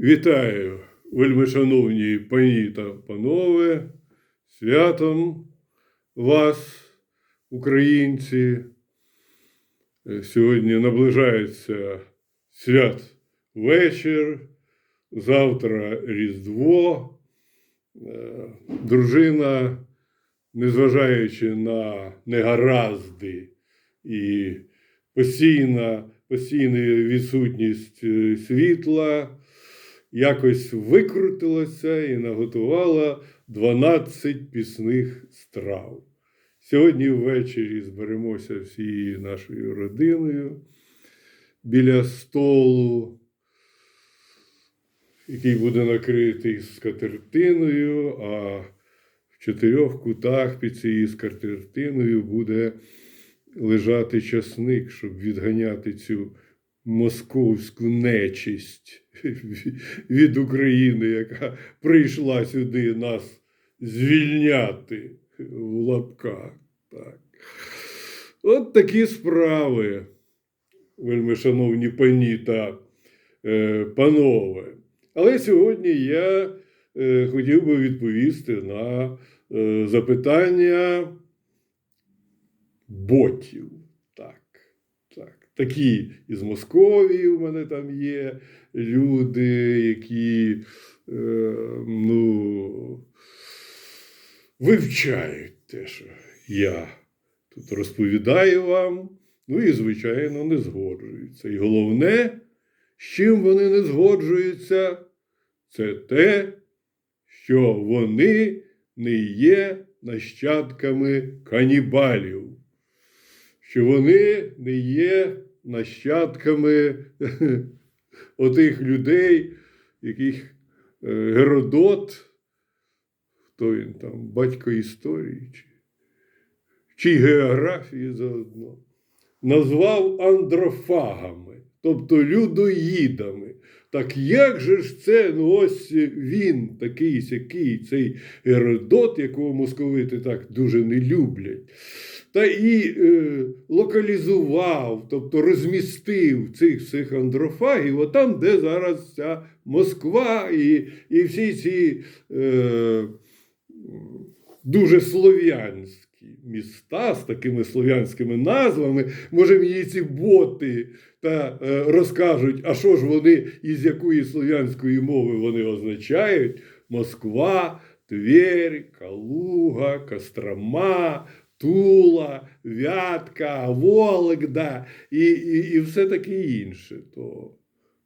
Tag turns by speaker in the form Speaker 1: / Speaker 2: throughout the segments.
Speaker 1: Вітаю, вельмишановні пані та панове, святом вас, українці. Сьогодні наближається свят вечір, завтра Різдво. Е, Дружина, незважаючи на негаразди і постійна, постійну відсутність е, світла, якось викрутилася і наготувала 12 пісних страв. Сьогодні ввечері зберемося всією нашою родиною біля столу, який буде накритий скатертиною, а в чотирьох кутах під цією скатертиною буде лежати часник, щоб відганяти цю московську нечисть від України, яка прийшла сюди нас звільняти в лапках. Так. От такі справи, вельми шановні пані та е, панове. Але сьогодні я е, хотів би відповісти на е, запитання ботів. Так, так. Такі із Московії в мене там є люди, які е, ну, вивчають те, що я тут розповідаю вам. Ну і, звичайно, не згоджуються. І головне, з чим вони не згоджуються, це те, що вони не є нащадками канібалів, що вони не є нащадками отих людей, яких е, Геродот, хто він там, батько історії, чи, чи географії заодно, назвав андрофагами, тобто людоїдами. Так як же ж це, ну ось він такий сякий, цей Геродот, якого московити так дуже не люблять, та і е, локалізував, тобто розмістив цих всіх андрофагів, отам, де зараз ця Москва і, і всі ці е, дуже слов'янські міста з такими слов'янськими назвами. Може, мені ці боти та е, розкажуть, а що ж вони із якої слов'янської мови вони означають? Москва, Тверь, Калуга, Кострома, Тула, Вятка, Вологда і, і, і все таке інше. То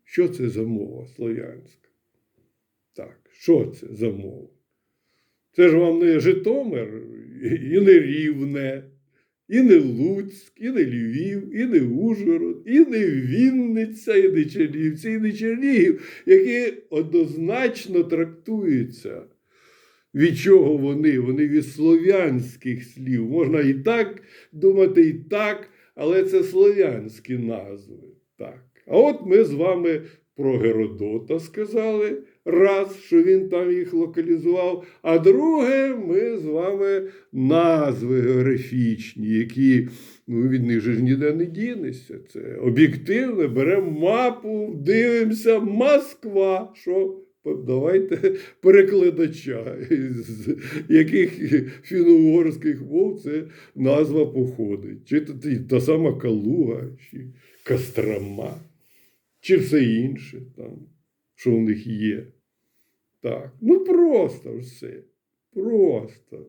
Speaker 1: що це за мова слов'янська? Так, що це за мова? Це ж вам не Житомир, і не Рівне, і не Луцьк, і не Львів, і не Ужгород, і не Вінниця, і не Чернівці, і не Чернігів, які однозначно трактуються. Від чого вони? Вони від слов'янських слів. Можна і так думати, і так, але це слов'янські назви. Так. А от ми з вами про Геродота сказали раз, що він там їх локалізував. А друге, ми з вами назви географічні, які ну, від них же ж ніде не дінешся. Це об'єктивно, беремо мапу, дивимося, Москва. Що? Давайте перекладача, з яких фіно-угорських мов це назва походить. Чи та, сама Калуга, чи Кострома, чи все інше, там, що в них є. Так, ну просто все. Просто.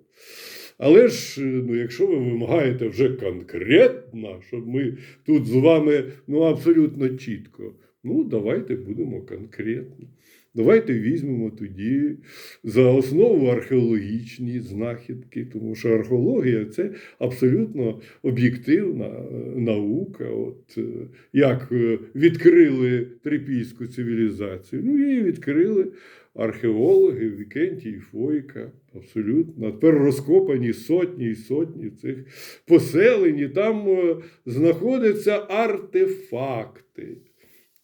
Speaker 1: Але ж, ну, якщо ви вимагаєте вже конкретно, щоб ми тут з вами ну, абсолютно чітко, ну, давайте будемо конкретно. Давайте візьмемо тоді за основу археологічні знахідки, тому що археологія це абсолютно об'єктивна е, наука. От е, як е, відкрили трипільську цивілізацію, ну її відкрили археологи Вікентій Фойка. Абсолютно. Тепер розкопані сотні і сотні цих поселень, і там знаходяться артефакти.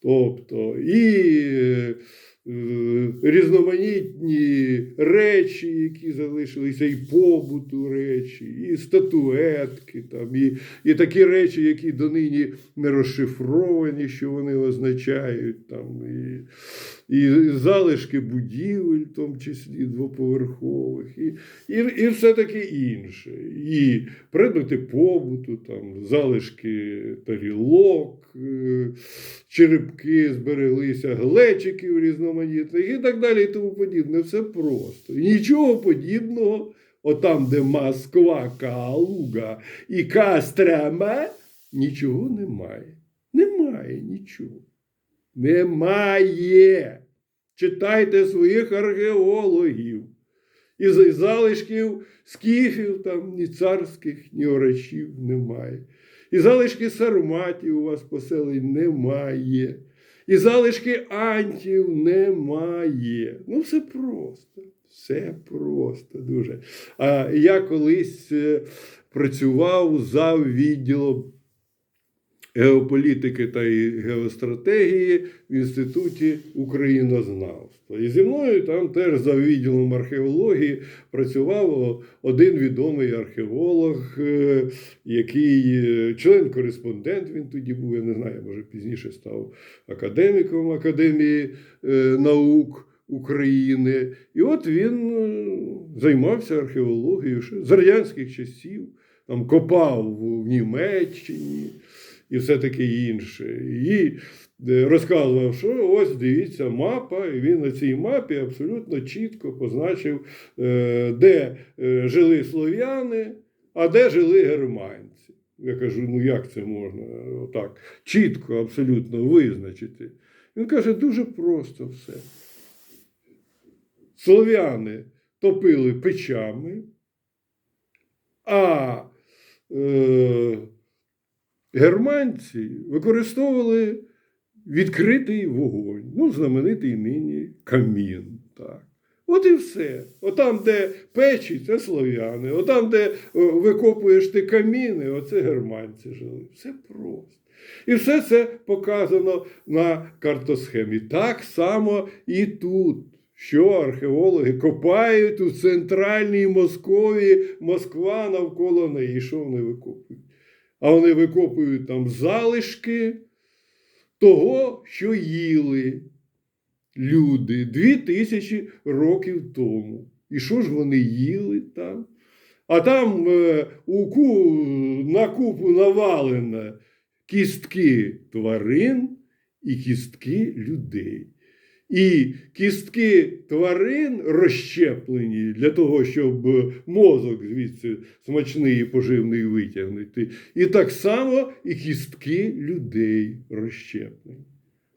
Speaker 1: Тобто і різноманітні речі, які залишилися, і побуту речі, і статуетки, там, і, і такі речі, які донині не розшифровані, що вони означають, там, і, і залишки будівель, в тому числі двоповерхових, і, і, і все таке інше. І предмети побуту, там, залишки тарілок, е, черепки збереглися, глечиків різноманітних і так далі, і тому подібне. Все просто. Нічого подібного, отам, де Москва, Калуга і Кастряма, нічого немає. Немає нічого. Немає. Читайте своїх археологів. І залишків скіфів там ні царських, ні орачів немає. І залишки сарматів у вас поселень немає. І залишки антів немає. Ну, все просто. Все просто дуже. А я колись е, працював за відділом геополітики та геостратегії в Інституті українознавства. І зі мною там теж за відділом археології працював один відомий археолог, е, який е, член-кореспондент він тоді був, я не знаю, може пізніше став академіком Академії е, наук. України. І от він займався археологією ще з радянських часів, там копав в Німеччині і все таке інше. І е, розказував, що ось дивіться мапа, і він на цій мапі абсолютно чітко позначив, е, де е, жили слов'яни, а де жили германці. Я кажу, ну як це можна отак чітко, абсолютно визначити? Він каже, дуже просто все. Слов'яни топили печами, а германці використовували відкритий вогонь, ну, знаменитий нині камін. Так. От і все. Отам, де печі, це слов'яни, отам, де викопуєш ти каміни, оце германці жили. Все просто. І все це показано на картосхемі. Так само і тут. Що археологи копають у центральній Московії, Москва навколо неї. Що вони викопують? А вони викопують там залишки того, що їли люди дві тисячі років тому. І що ж вони їли там? А там е, у ку, на купу навалено кістки тварин і кістки людей. І кістки тварин розщеплені для того, щоб мозок звідси смачний і поживний витягнути. І так само і кістки людей розщеплені.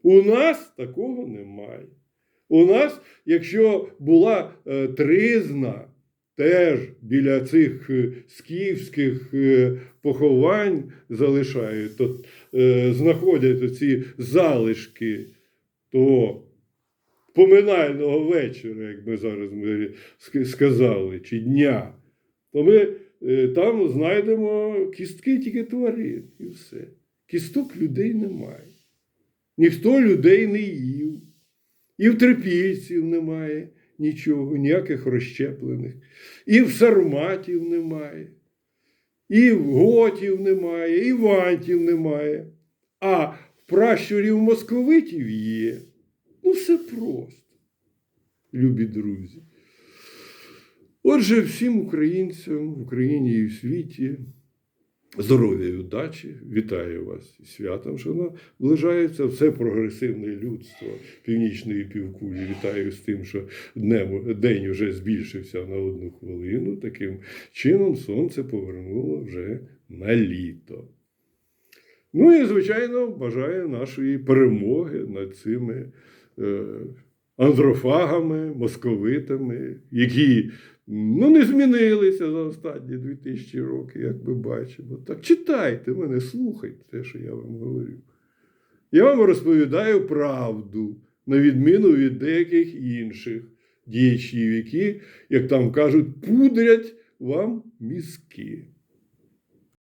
Speaker 1: У нас такого немає. У нас, якщо була е, тризна, теж біля цих е, скіфських е, поховань залишають, то е, знаходять ці залишки того поминального вечора, як ми зараз сказали, чи дня, то ми е, там знайдемо кістки тільки тварин і все. Кісток людей немає. Ніхто людей не їв. І в трипільців немає нічого, ніяких розщеплених. І в сарматів немає, і в готів немає, і в немає. А в пращурів московитів є. Ну, все просто, любі друзі. Отже, всім українцям в Україні і в світі здоров'я і удачі. Вітаю вас із святом, що наближається. Все прогресивне людство північної півкулі. Вітаю з тим, що днем, день вже збільшився на одну хвилину. Таким чином сонце повернуло вже на літо. Ну і, звичайно, бажаю нашої перемоги над цими андрофагами, московитами, які ну, не змінилися за останні 2000 років, як ми бачимо. Так читайте мене, слухайте те, що я вам говорю. Я вам розповідаю правду, на відміну від деяких інших діячів, які, як там кажуть, пудрять вам мізки.